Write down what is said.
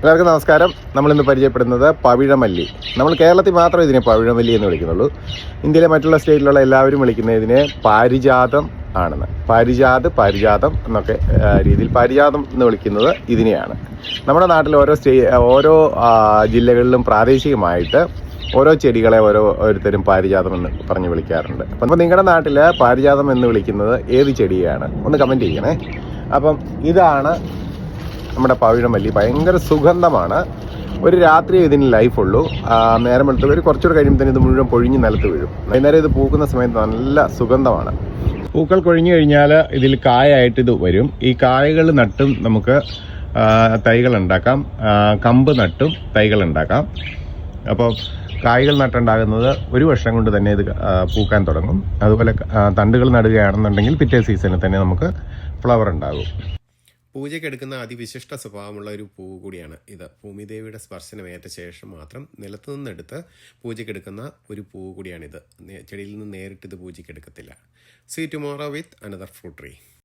എല്ലാവർക്കും നമസ്കാരം. നമ്മൾ ഇന്ന് പരിചയപ്പെടുന്നത് പവിഴമല്ലി. നമ്മൾ കേരളത്തിൽ മാത്രമേ ഇതിനെ പവിഴമല്ലി എന്ന് വിളിക്കുന്നുള്ളൂ. ഇന്ത്യയിലെ മറ്റുള്ള സ്റ്റേറ്റിലുള്ള എല്ലാവരും വിളിക്കുന്ന ഇതിനെ പാരിജാതം ആണെന്ന്. പാരിജാത് പാരിജാതം എന്നൊക്കെ രീതിയിൽ പാരിജാതം എന്ന് വിളിക്കുന്നത് ഇതിനെയാണ്. നമ്മുടെ നാട്ടിൽ ഓരോ സ്റ്റേ ഓരോ ജില്ലകളിലും പ്രാദേശികമായിട്ട് ഓരോ ചെടികളെ ഓരോ ഓരോരുത്തരും പാരിജാതം എന്ന് പറഞ്ഞ് വിളിക്കാറുണ്ട്. അപ്പം നിങ്ങളുടെ നാട്ടിൽ പാരിജാതം എന്ന് വിളിക്കുന്നത് ഏത് ചെടിയാണ്? ഒന്ന് കമന്റ് ചെയ്യണേ. അപ്പം ഇതാണ് നമ്മുടെ പവിഴമല്ലി ഭയങ്കര സുഗന്ധമാണ്. ഒരു രാത്രി ഇതിന് ലൈഫുള്ളൂ. നേരം വെളുത്ത് ഒരു കുറച്ചുകൂടെ കഴിയുമ്പോൾ തന്നെ ഇത് മുഴുവൻ പൊഴിഞ്ഞ് നിലത്ത് വീഴും. വൈകുന്നേരം ഇത് പൂക്കുന്ന സമയത്ത് നല്ല സുഗന്ധമാണ്. പൂക്കൾ കൊഴിഞ്ഞു കഴിഞ്ഞാൽ ഇതിൽ കായായിട്ട് ഇത് വരും. ഈ കായകൾ നട്ടും നമുക്ക് തൈകൾ ഉണ്ടാക്കാം. കമ്പ് നട്ടും തൈകൾ ഉണ്ടാക്കാം. അപ്പോൾ കായ്കൾ നട്ടുണ്ടാകുന്നത് ഒരു വർഷം കൊണ്ട് തന്നെ ഇത് പൂക്കാൻ തുടങ്ങും. അതുപോലെ തണ്ടുകൾ നടുകയാണെന്നുണ്ടെങ്കിൽ പിറ്റേ സീസണിൽ തന്നെ നമുക്ക് ഫ്ലവർ ഉണ്ടാകും. പൂജയ്ക്ക് എടുക്കുന്ന അതിവിശിഷ്ട സ്വഭാവമുള്ള ഒരു പൂവ് കൂടിയാണ് ഇത്. ഭൂമിദേവിയുടെ സ്പർശനമേറ്റ ശേഷം മാത്രം നിലത്തു നിന്നെടുത്ത് പൂജയ്ക്ക് എടുക്കുന്ന ഒരു പൂവ് കൂടിയാണിത്. ചെടിയിൽ നിന്ന് നേരിട്ട് ഇത് പൂജയ്ക്ക് എടുക്കത്തില്ല see tomorrow with another fruit tree